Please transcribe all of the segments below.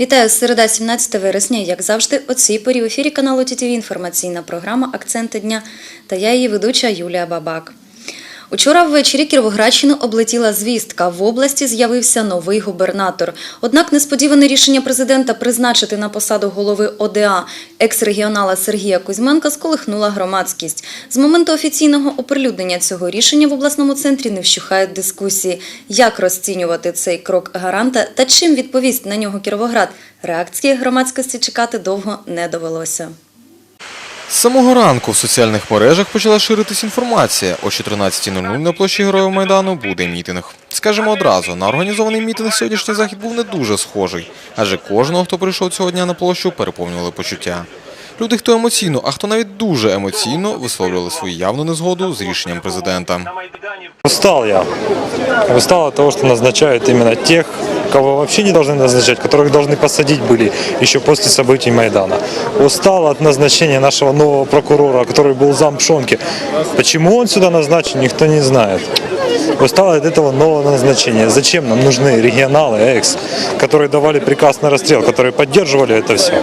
Вітаю середа 17 вересня. Як завжди, о цій порі в ефірі каналу ТІТІВІ інформаційна програма Акценти дня та я її ведуча Юлія Бабак. Учора ввечері Кіровоградщину облетіла звістка. В області з'явився новий губернатор. Однак несподіване рішення президента призначити на посаду голови ОДА екс-регіонала Сергія Кузьменка сколихнула громадськість. З моменту офіційного оприлюднення цього рішення в обласному центрі не вщухають дискусії. Як розцінювати цей крок гаранта та чим відповість на нього Кіровоград? Реакції громадськості чекати довго не довелося. З самого ранку в соціальних мережах почала ширитись інформація. О 14.00 на площі Героїв Майдану буде мітинг. Скажемо одразу, на організований мітинг сьогоднішній захід був не дуже схожий, адже кожного, хто прийшов цього дня на площу, переповнювали почуття. Люди, хто емоційно, а хто навіть дуже емоційно, висловлювали свою явну незгоду з рішенням президента. Устал я. Устал от того, что назначают именно тех, кого вообще не должны назначать, которых должны посадить были еще после событий Майдана. Устал от назначения нашего нового прокурора, который был зам Пшонки. Почему он сюда назначен, никто не знает. Устал от этого нового назначения. Зачем нам нужны регионалы, экс, которые давали приказ на расстрел, которые поддерживали это все?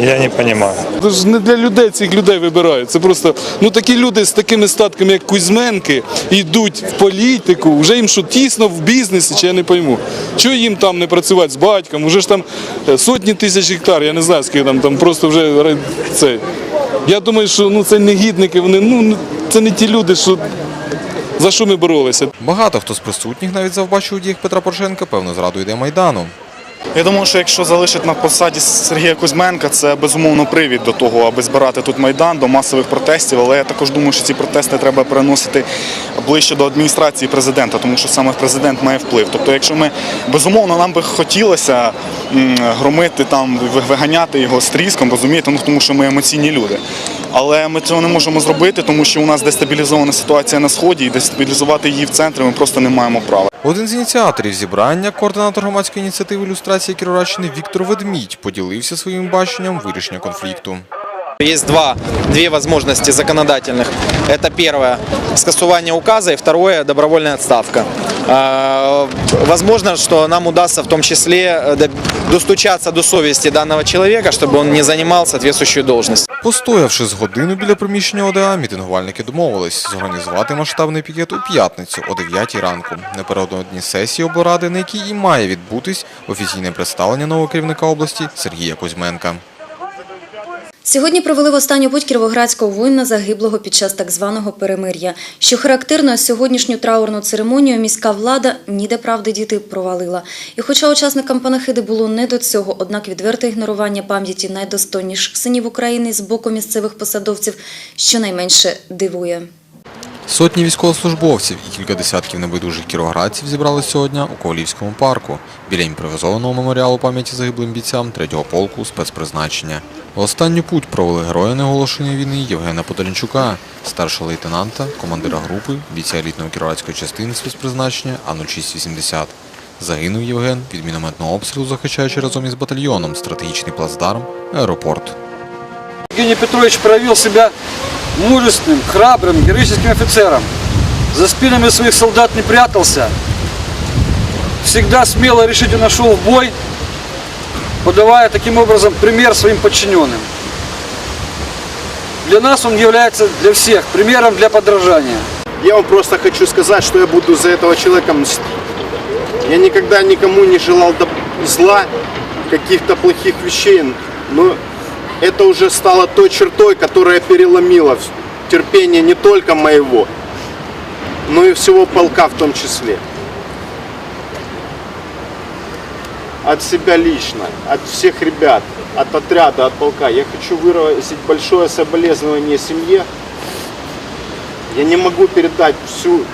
Я не понимаю. Це ж не для людей цих людей вибирають. Це просто ну такі люди з такими статками, як Кузьменки, йдуть в політику. Вже їм що тісно в бізнесі, чи я не пойму. Чого їм там не працювати з батьком? Уже ж там е, сотні тисяч гектар, я не знаю, скільки там, там просто вже ре- це. Я думаю, що ну це негідники, вони ну це не ті люди, що за що ми боролися. Багато хто з присутніх навіть завбачив діях Петра Порошенка певно зраду йде Майдану. Я думаю, що якщо залишить на посаді Сергія Кузьменка, це безумовно привід до того, аби збирати тут майдан до масових протестів. Але я також думаю, що ці протести треба переносити ближче до адміністрації президента, тому що саме президент має вплив. Тобто, якщо ми безумовно нам би хотілося громити там, виганяти його з тріском, розумієте, ну тому що ми емоційні люди. Але ми цього не можемо зробити, тому що у нас дестабілізована ситуація на сході, і дестабілізувати її в центрі ми просто не маємо права. Один з ініціаторів зібрання, координатор громадської ініціативи ілюстрації Кіровоградщини Віктор Ведмідь поділився своїм баченням вирішення конфлікту. Есть два, две возможности законодательных. Это первое – скасование указа, и второе – добровольная отставка. А, Возможно, что нам удастся в том числе э, до- достучаться до совести данного человека, чтобы он не занимал соответствующую должность. Постоявши з годину біля приміщення ОДА, мітингувальники домовились зорганізувати масштабний пікет у п'ятницю о 9 ранку. Напередодні сесії облради, на якій і має відбутись офіційне представлення нового керівника області Сергія Кузьменка. Сьогодні провели в останню путь кіровоградського воїна загиблого під час так званого перемир'я. Що характерно, сьогоднішню траурну церемонію міська влада ніде правди діти провалила. І хоча учасникам панахиди було не до цього, однак відверте ігнорування пам'яті найдостойніших синів України з боку місцевих посадовців щонайменше дивує. Сотні військовослужбовців і кілька десятків небайдужих кіровоградців зібрали сьогодні у Ковалівському парку біля імпровізованого меморіалу пам'яті загиблим бійцям 3-го полку спецпризначення. Останню путь провели героя неоголошеної війни Євгена Подоленчука, старшого лейтенанта, командира групи, бійця елітної кіровоградської частини спецпризначення А-0680. Загинув Євген від мінометного обстрілу, захищаючи разом із батальйоном стратегічний плацдарм, аеропорт. Евгений Петрович проявил себя мужественным, храбрым, героическим офицером. За спинами своих солдат не прятался. Всегда смело решительно шел в бой, подавая таким образом пример своим подчиненным. Для нас он является для всех примером для подражания. Я вам просто хочу сказать, что я буду за этого человека мстить. Я никогда никому не желал зла, каких-то плохих вещей, но это уже стало той чертой, которая переломила терпение не только моего, но и всего полка в том числе. От себя лично, от всех ребят, от отряда, от полка. Я хочу выразить большое соболезнование семье, я не могу передать всю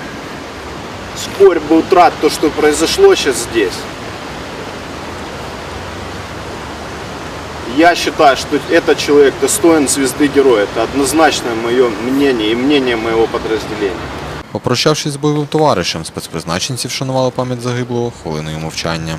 скорбь и утрат, то, что произошло сейчас здесь. Я считаю, что этот человек достоин звезды героя. Это однозначное мое мнение и мнение моего подразделения. Попрощавшись з бойовим товаришем, спецпризначенці вшанували пам'ять загиблого хвилиною мовчання.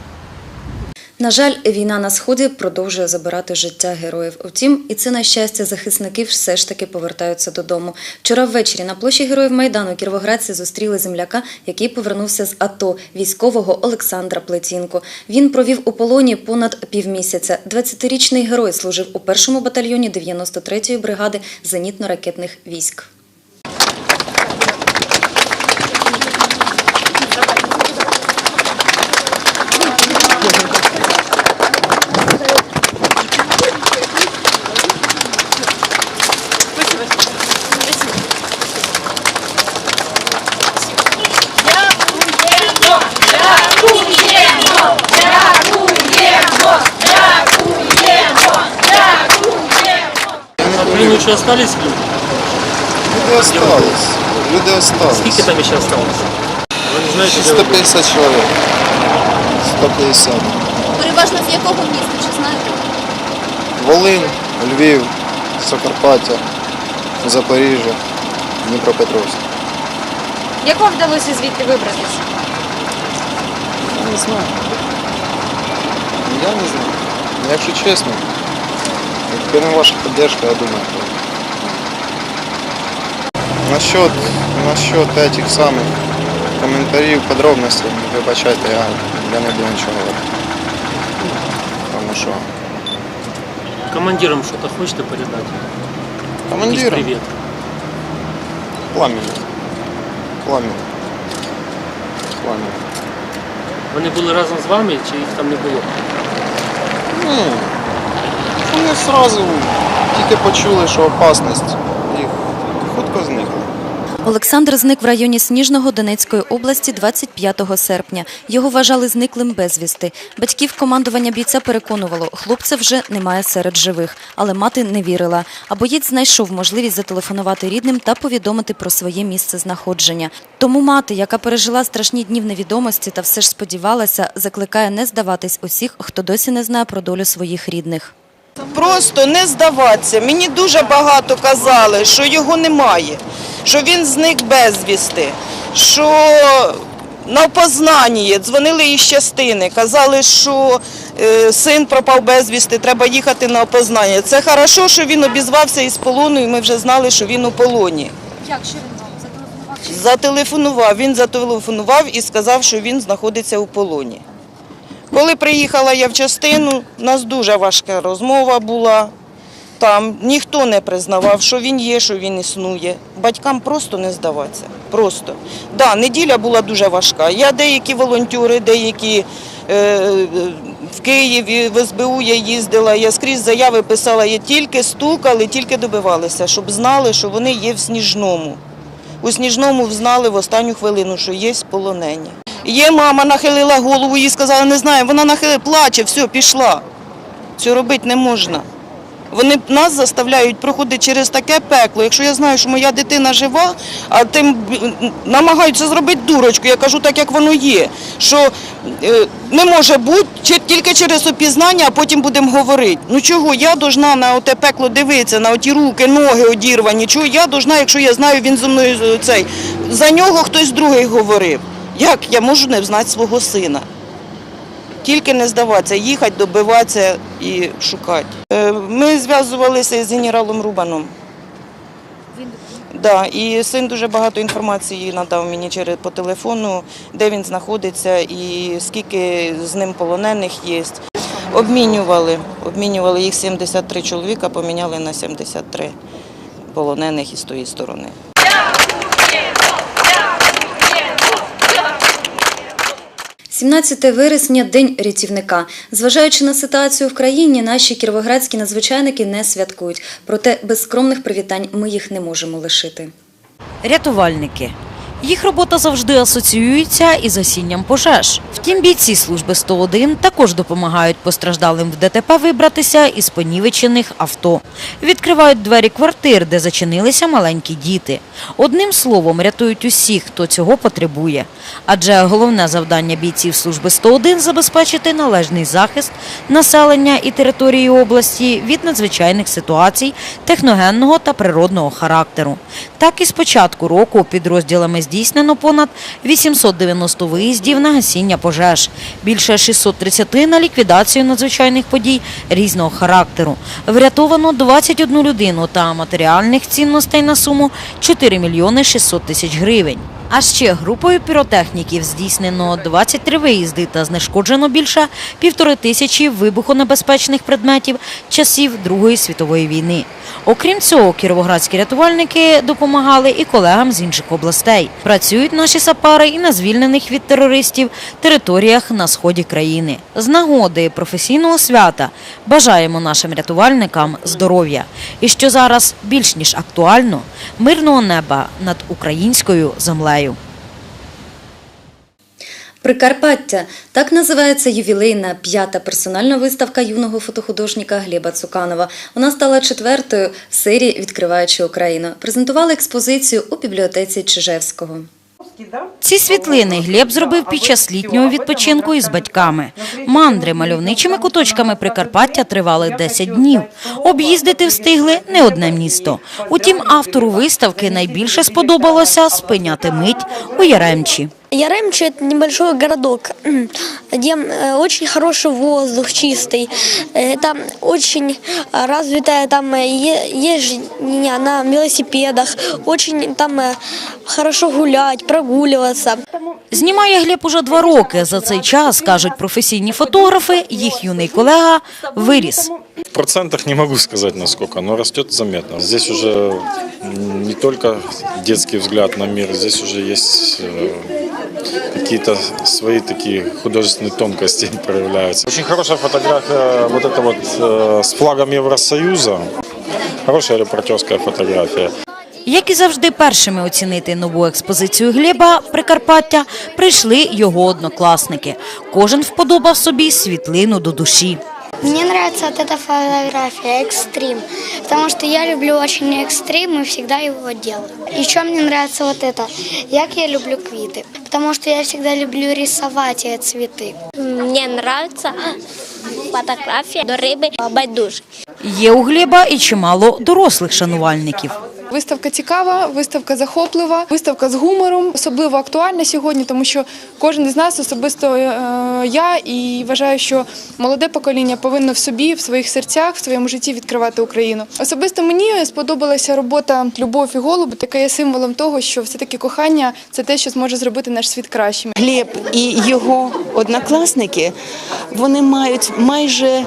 На жаль, війна на сході продовжує забирати життя героїв. Втім, і це на щастя захисників все ж таки повертаються додому. Вчора ввечері на площі Героїв Майдану кіровоградці зустріли земляка, який повернувся з АТО військового Олександра Плетінко. Він провів у полоні понад півмісяця. 20-річний герой служив у першому батальйоні 93-ї бригади зенітно-ракетних військ. Блин, еще остались люди? Люди остались. Люди остались. Сколько там еще осталось? Вы не знаете, где вы были? 150 чоловік. 150. Переважно з якого міста, чи знаєте? Волинь, Львів, Закарпаття, Запоріжжя, Дніпропетровськ. Як вам вдалося звідти вибратися? Я не знаю. Я не знаю. Якщо чесно, якби не ваша підтримка, я думаю. то- Насчет, насчет этих самих коментарів, подробностей, вибачайте, я, я не буду нічого говорити. Тому що Командирам что-то хочете передать? Якийсь командиром привет. пламені. Пламені. Пламені. Вони були разом з вами, чи їх там не було? Ні. Вони одразу тільки почули, що опасність, їх хутко зникли. Олександр зник в районі Сніжного Донецької області 25 серпня. Його вважали зниклим безвісти. Батьків командування бійця переконувало, хлопця вже немає серед живих, але мати не вірила. А боєць знайшов можливість зателефонувати рідним та повідомити про своє місце знаходження. Тому мати, яка пережила страшні дні в невідомості та все ж сподівалася, закликає не здаватись усіх, хто досі не знає про долю своїх рідних. Просто не здаватися. Мені дуже багато казали, що його немає, що він зник безвісти, що на опознанні дзвонили із частини, казали, що е, син пропав безвісти, треба їхати на опознання. Це хорошо, що він обізвався із полону, і ми вже знали, що він у полоні. Як що він вам зателефонував? Зателефонував, він зателефонував і сказав, що він знаходиться у полоні. Коли приїхала я в частину, у нас дуже важка розмова була. Там ніхто не признавав, що він є, що він існує. Батькам просто не здаватися. Просто. Да, неділя була дуже важка. Я деякі волонтери, деякі е, в Києві, в СБУ я їздила, я скрізь заяви писала, я тільки стукали, тільки добивалися, щоб знали, що вони є в Сніжному. У Сніжному взнали в останню хвилину, що є полонені. Є мама, нахилила голову, їй сказала, не знаю, вона нахилила, плаче, все, пішла. Цього робити не можна. Вони нас заставляють проходити через таке пекло. Якщо я знаю, що моя дитина жива, а тим намагаються зробити дурочку, я кажу так, як воно є. Що е, не може бути тільки через опізнання, а потім будемо говорити. Ну чого я должна на оте пекло дивитися, на оті руки, ноги одірвані? Чого я должна, якщо я знаю, він зі мною е, цей за нього хтось другий говорив. Як я можу не знати свого сина? Тільки не здаватися, їхати, добиватися і шукати. Е, Ми зв'язувалися з генералом Рубаном. Да, і син дуже багато інформації надав мені через по телефону, де він знаходиться і скільки з ним полонених є. Обмінювали, обмінювали їх 73 чоловіка, поміняли на 73 полонених із тої сторони. – 17 вересня – День рятівника. Зважаючи на ситуацію в країні, наші кіровоградські надзвичайники не святкують. Проте без скромних привітань ми їх не можемо лишити. Рятувальники. Їх робота завжди асоціюється із гасінням пожеж. Втім, бійці служби 101 також допомагають постраждалим в ДТП вибратися із понівечених авто. Відкривають двері квартир, де зачинилися маленькі діти. Одним словом, рятують усіх, хто цього потребує. Адже головне завдання бійців служби 101 – забезпечити належний захист населення і території області від надзвичайних ситуацій техногенного та природного характеру. Так і з початку року підрозділами з здійснено понад 890 виїздів на гасіння пожеж, більше 630 на ліквідацію надзвичайних подій різного характеру. Врятовано 21 людину та матеріальних цінностей на суму 4 мільйони 600 тисяч гривень. А ще групою піротехніків здійснено 23 виїзди та знешкоджено більше півтори тисячі вибухонебезпечних предметів часів Другої світової війни. Окрім цього, кіровоградські рятувальники допомагали і колегам з інших областей. Працюють наші сапари і на звільнених від терористів територіях на сході країни. З нагоди професійного свята бажаємо нашим рятувальникам здоров'я. І що зараз більш ніж актуально мирного неба над українською землею. Прикарпаття так називається ювілейна п'ята персональна виставка юного фотохудожника Гліба Цуканова. Вона стала четвертою в серії Відкриваючи Україну. Презентували експозицію у бібліотеці Чижевського. Ці світлини Глеб зробив під час літнього відпочинку із батьками. Мандри мальовничими куточками Прикарпаття тривали 10 днів. Об'їздити встигли не одне місто. Утім, автору виставки найбільше сподобалося спиняти мить у Яремчі. Яремче – это небольшой городок, где э, очень хороший воздух, чистый. Э, Там очень э, развитая там э, е- езжение на велосипедах. Очень там э, хорошо гулять, прогуливаться. Знімає Глеб уже два роки. За цей час, кажуть професійні фотографи, їх юний колега виріс. В процентах не могу сказать насколько, но растет заметно. Здесь уже м, не только детский взгляд на мир, здесь уже есть э, какие-то свои такие художественные тонкости проявляются. Очень хорошая фотография вот эта вот э, с флагом Евросоюза. Хорошая репортерская фотография. Як і завжди, першими оцінити нову експозицію Глеба Прикарпаття прийшли його однокласники. Кожен вподобав собі світлину до душі. Мне нравится вот эта фотография, экстрим, потому что я люблю очень экстрим и всегда его делаю. Еще мне нравится вот это, як я люблю квиты, потому что я всегда люблю рисовать эти цветы. Мне нравится фотография до рыбы байдуш. Є у Глеба і чимало дорослих шанувальників. Виставка цікава, виставка захоплива, виставка з гумором, особливо актуальна сьогодні, тому що кожен із нас, особисто е, я, і вважаю, що молоде покоління повинно в собі, в своїх серцях, в своєму житті відкривати Україну. Особисто мені сподобалася робота Любов і голуб, яка є символом того, що все-таки кохання це те, що зможе зробити наш світ кращим. Глеб і його однокласники вони мають майже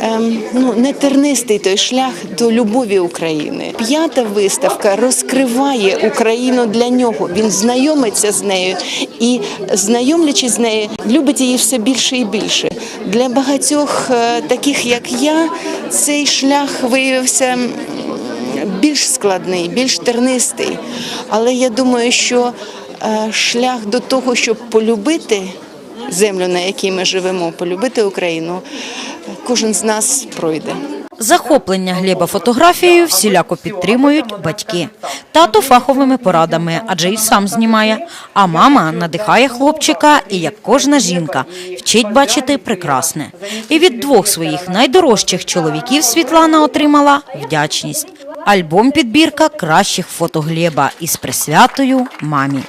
ем, ну, не тернистий той шлях до любові України. П'ята виставка розкриває Україну для нього. Він знайомиться з нею і, знайомлячись з нею, любить її все більше і більше. Для багатьох е, таких, як я, цей шлях виявився. більш складний, більш тернистий. Але я думаю, що е, шлях до того, щоб полюбити землю, на якій ми живемо, полюбити Україну, кожен з нас пройде. Захоплення Глеба фотографією всіляко підтримують батьки. Тато фаховими порадами, адже і сам знімає. А мама надихає хлопчика і, як кожна жінка, вчить бачити прекрасне. І від двох своїх найдорожчих чоловіків Світлана отримала вдячність. Альбом підбірка кращих фото Глеба із присвятою мамі.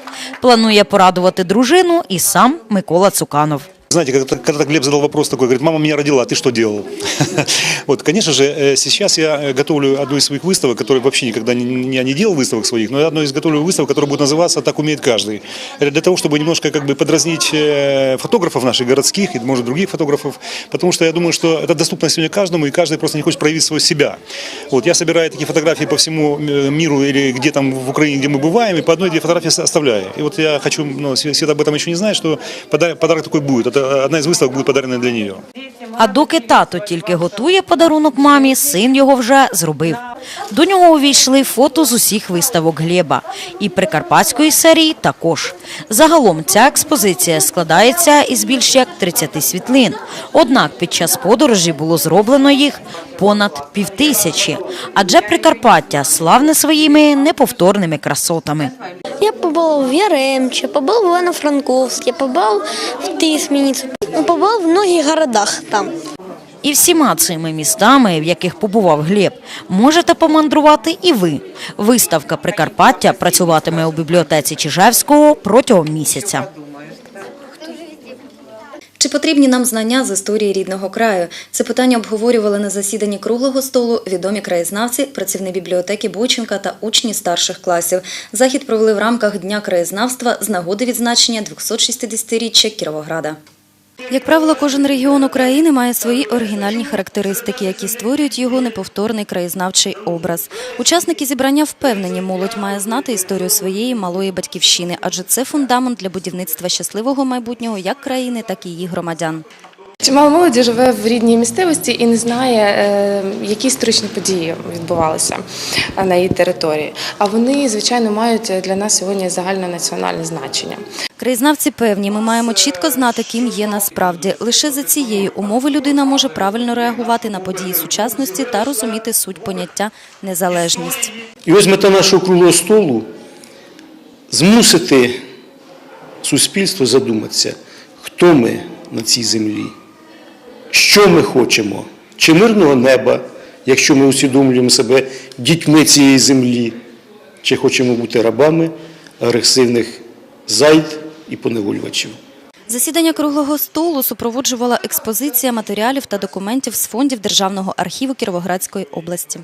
Планує порадувати дружину і сам Микола Цуканов. Знаете, когда, когда Глеб задал вопрос такой, говорит, мама меня родила, а ты что делал? Вот, конечно же, э, сейчас я э, готовлю одну из своих выставок, которую вообще никогда не, не, делал выставок своих, но я одну из готовлю выставок, которая будет называться «Так умеет каждый». Это для того, чтобы немножко как бы подразнить э, фотографов наших городских и, может, других фотографов, потому что я думаю, что это доступно сегодня каждому, и каждый просто не хочет проявить своего себя. Вот, я собираю такие фотографии по всему миру или где там в Украине, где мы бываем, и по одной-две фотографии оставляю. И вот я хочу, ну, Света об этом еще не знает, что пода- подарок такой будет. Это одна из выставок будет подарена для нее. А доки тато тільки готує подарунок мамі, син його вже зробив. До нього увійшли фото з усіх виставок Глеба. І прикарпатської серії також. Загалом ця експозиція складається із більш як 30 світлин. Однак під час подорожі було зроблено їх понад півтисячі. Адже Прикарпаття славне своїми неповторними красотами. Я побывал в Яремче, побыл в Ивано-Франковске, побыл в Тисменицу, ну, побыл в многих городах там. І всіма цими містами, в яких побував Глеб, можете помандрувати і ви. Виставка Прикарпаття працюватиме у бібліотеці Чижевського протягом місяця. Чи потрібні нам знання з історії рідного краю? Це питання обговорювали на засіданні круглого столу відомі краєзнавці, працівні бібліотеки Бойченка та учні старших класів. Захід провели в рамках Дня краєзнавства з нагоди відзначення 260-річчя Кіровограда. Як правило, кожен регіон України має свої оригінальні характеристики, які створюють його неповторний краєзнавчий образ. Учасники зібрання впевнені, молодь має знати історію своєї малої батьківщини, адже це фундамент для будівництва щасливого майбутнього як країни, так і її громадян. Чимало молоді живе в рідній місцевості і не знає, е, які історичні події відбувалися на її території. А вони, звичайно, мають для нас сьогодні загальнонаціональне значення. Краєзнавці певні, ми маємо чітко знати, ким є насправді. Лише за цієї умови людина може правильно реагувати на події сучасності та розуміти суть поняття незалежність. І ось мета нашого круглого столу змусити суспільство задуматися, хто ми на цій землі, що ми хочемо, чи мирного неба, якщо ми усвідомлюємо себе дітьми цієї землі, чи хочемо бути рабами агресивних зайд і поневолювачів. Засідання круглого столу супроводжувала експозиція матеріалів та документів з фондів Державного архіву Кіровоградської області.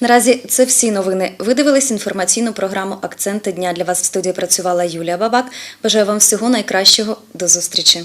Наразі це всі новини. Ви дивились інформаційну програму Акценти дня. Для вас в студії працювала Юлія Бабак. Бажаю вам всього найкращого. До зустрічі.